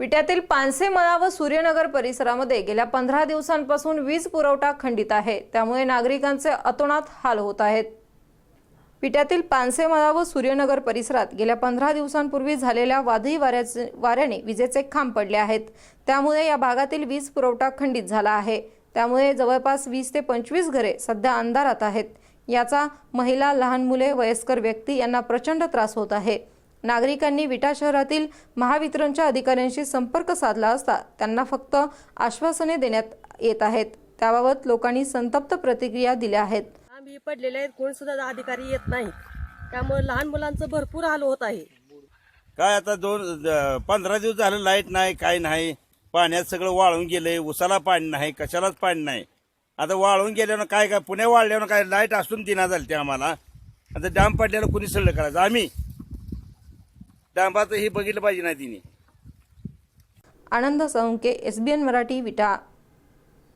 विट्यातील पानसे मळा व सूर्यनगर परिसरामध्ये गेल्या पंधरा दिवसांपासून वीज पुरवठा खंडित आहे. त्यामुळे नागरिकांचे अतोनात हाल होत आहेत. विट्यातील पानसेमळा व सूर्यनगर परिसरात गेल्या पंधरा दिवसांपूर्वी झालेल्या वादळी वाऱ्याचे वाऱ्याने विजेचे खांब पडले आहेत. त्यामुळे या भागातील वीज पुरवठा खंडित झाला आहे. त्यामुळे जवळपास वीस ते पंचवीस घरे सध्या अंधारात आहेत. याचा महिला लहान मुले वयस्कर व्यक्ती यांना प्रचंड त्रास होत आहे. नागरिकांनी विटा शहरातील महावितरणच्या अधिकाऱ्यांशी संपर्क साधला असता त्यांना फक्त आश्वासने देण्यात येत आहेत. त्याबाबत लोकांनी संतप्त प्रतिक्रिया दिल्या आहेत. आम्ही पडलेले आहेत कोण सुद्धा अधिकारी येत नाहीत त्यामुळे लहान मुलांचं भरपूर हाल होत आहे. काय आता दोन द- पंधरा दिवस झालं लाइट नाही काय नाही. पाण्यात सगळं वाळून गेलंय उसाला पाणी नाही कशालाच पाणी नाही. आता वाळून गेल्यानं काय काय पुण्या वाळल्यानं काय लाइट असून दिना झाली ते आम्हाला. आता डॅम पडल्यानं कुणी सगळं करायचं? आम्ही. डांबाचं हे बघितलं पाहिजे ना तिने. आनंद साळुंके एसबीएन मराठी विटा.